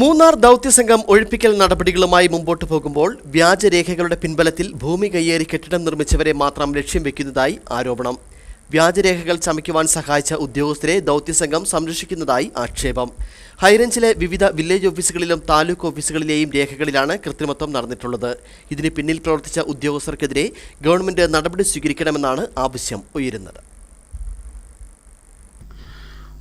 മൂന്നാർ ദൗത്യസംഘം ഒഴിപ്പിക്കൽ നടപടികളുമായി മുമ്പോട്ട് പോകുമ്പോൾ വ്യാജരേഖകളുടെ പിൻബലത്തിൽ ഭൂമി കയ്യേറി കെട്ടിടം നിർമ്മിച്ചവരെ മാത്രം ലക്ഷ്യം വെക്കുന്നതായി ആരോപണം. വ്യാജരേഖകൾ ചമയ്ക്കുവാൻ സഹായിച്ച ഉദ്യോഗസ്ഥരെ ദൗത്യസംഘം സംരക്ഷിക്കുന്നതായി ആക്ഷേപം. ഹൈറേഞ്ചിലെ വിവിധ വില്ലേജ് ഓഫീസുകളിലും താലൂക്ക് ഓഫീസുകളിലെയും രേഖകളിലാണ് കൃത്രിമത്വം നടന്നിട്ടുള്ളത്. ഇതിന് പിന്നിൽ പ്രവർത്തിച്ച ഉദ്യോഗസ്ഥർക്കെതിരെ ഗവൺമെന്റ് നടപടി സ്വീകരിക്കണമെന്നാണ് ആവശ്യം ഉയരുന്നത്.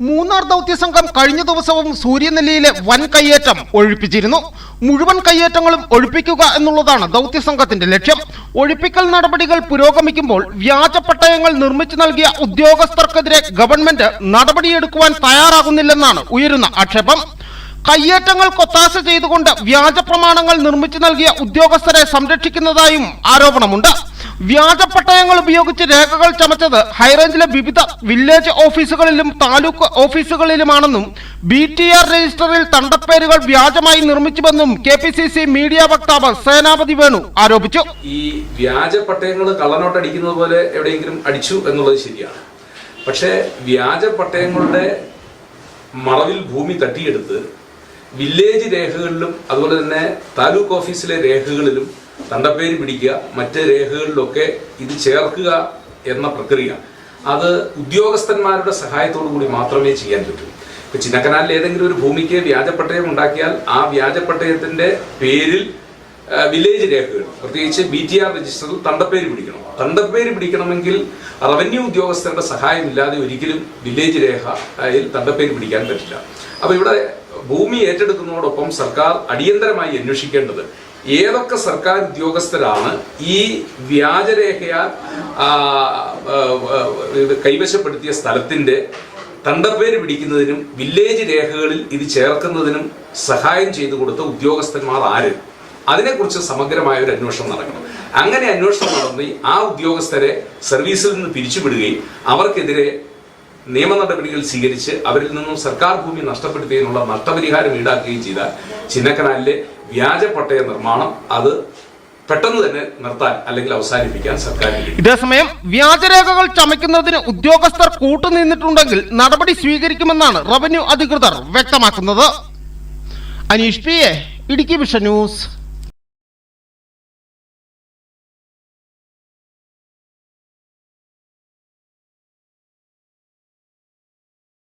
മൂന്നാർ ദൗത്യസംഘം കഴിഞ്ഞ ദിവസവും സൂര്യനെല്ലിയിലെ വൻ കയ്യേറ്റം ഒഴിപ്പിച്ചിരുന്നു. മുഴുവൻ കയ്യേറ്റങ്ങളും ഒഴിപ്പിക്കുക എന്നുള്ളതാണ് ദൗത്യസംഘത്തിന്റെ ലക്ഷ്യം. ഒഴിപ്പിക്കൽ നടപടികൾ പുരോഗമിക്കുമ്പോൾ വ്യാജ പട്ടയങ്ങൾ നിർമ്മിച്ചു നൽകിയ ഉദ്യോഗസ്ഥർക്കെതിരെ ഗവൺമെന്റ് നടപടിയെടുക്കുവാൻ തയ്യാറാകുന്നില്ലെന്നാണ് ഉയരുന്ന ആക്ഷേപം. കയ്യേറ്റങ്ങൾ കൊത്താശ ചെയ്തുകൊണ്ട് വ്യാജ പ്രമാണങ്ങൾ നിർമ്മിച്ചു നൽകിയ ഉദ്യോഗസ്ഥരെ സംരക്ഷിക്കുന്നതായും ആരോപണമുണ്ട്. വ്യാജ പട്ടയങ്ങൾ ഉപയോഗിച്ച് രേഖകൾ ചമച്ചത് ഹൈറേഞ്ചിലെ വിവിധ വില്ലേജ് ഓഫീസുകളിലും താലൂക്ക് ഓഫീസുകളിലുമാണെന്നും ബി ടി ആർ രജിസ്റ്ററിൽ തണ്ടപ്പേരുകൾ വ്യാജമായി നിർമ്മിച്ചുവെന്നും K P C C media വക്താവ് സേനാപതി വേണു ആരോപിച്ചു. ഈ വ്യാജ പട്ടയങ്ങൾ കള്ളനോട്ട് അടിക്കുന്നത് പോലെ എവിടെയെങ്കിലും അടിച്ചു എന്നുള്ളത് ശരിയാണ്. പക്ഷേ വ്യാജ പട്ടയങ്ങളുടെ മറവിൽ ഭൂമി തട്ടിയെടുത്ത് വില്ലേജ് രേഖകളിലും അതുപോലെ തന്നെ താലൂക്ക് ഓഫീസിലെ രേഖകളിലും തണ്ടപ്പേര് പിടിക്കുക മറ്റ് രേഖകളിലൊക്കെ ഇത് ചേർക്കുക എന്ന പ്രക്രിയ. അത് ഉദ്യോഗസ്ഥന്മാരുടെ സഹായത്തോടു കൂടി മാത്രമേ ചെയ്യാൻ പറ്റൂ. ഇപ്പൊ ചിന്നക്കനാലിൽ ഏതെങ്കിലും ഒരു ഭൂമിക്ക് വ്യാജപ്പട്ടയം ഉണ്ടാക്കിയാൽ ആ വ്യാജപ്പട്ടയത്തിന്റെ പേരിൽ വില്ലേജ് രേഖകൾ പ്രത്യേകിച്ച് ബി ടി ആർ രജിസ്റ്ററിൽ തണ്ടപ്പേര് പിടിക്കണം. തണ്ടപ്പേര് പിടിക്കണമെങ്കിൽ റവന്യൂ ഉദ്യോഗസ്ഥരുടെ സഹായമില്ലാതെ ഒരിക്കലും വില്ലേജ് രേഖയിൽ തണ്ടപ്പേര് പിടിക്കാൻ പറ്റില്ല. അപ്പൊ ഇവിടെ ഭൂമി ഏറ്റെടുക്കുന്നതോടൊപ്പം സർക്കാർ അടിയന്തരമായി അന്വേഷിക്കേണ്ടത് ഏതൊക്കെ സർക്കാർ ഉദ്യോഗസ്ഥരാണ് ഈ വ്യാജരേഖയാൽ കൈവശപ്പെടുത്തിയ സ്ഥലത്തിന്റെ തണ്ടപ്പേര് പിടിക്കുന്നതിനും വില്ലേജ് രേഖകളിൽ ഇത് ചേർക്കുന്നതിനും സഹായം ചെയ്തു കൊടുത്ത ഉദ്യോഗസ്ഥന്മാർ ആര്? അതിനെക്കുറിച്ച് സമഗ്രമായ ഒരു അന്വേഷണം നടക്കണം. അങ്ങനെ അന്വേഷണം നടന്ന് ആ ഉദ്യോഗസ്ഥരെ സർവീസിൽ നിന്ന് പിരിച്ചുവിടുകയും അവർക്കെതിരെ നിയമ നടപടികൾ സ്വീകരിച്ച് അവരിൽ നിന്നും സർക്കാർ ഭൂമി നഷ്ടപ്പെടുത്തിയതിനുള്ള നഷ്ടപരിഹാരം ഈടാക്കുകയും ചെയ്താൽ ചിന്നക്കനാലിലെ വ്യാജ പട്ടയ നിർമ്മാണം അത് പെട്ടെന്ന് തന്നെ നിർത്താൻ അല്ലെങ്കിൽ അവസാനിപ്പിക്കാൻ സർക്കാർ. ഇതേസമയം വ്യാജരേഖകൾ ചമയ്ക്കുന്നതിന് ഉദ്യോഗസ്ഥർ കൂട്ടുനിന്നിട്ടുണ്ടെങ്കിൽ നടപടി സ്വീകരിക്കുമെന്നാണ് റവന്യൂ അധികൃതർ വ്യക്തമാക്കുന്നത് Aneesh P A Idukki vision news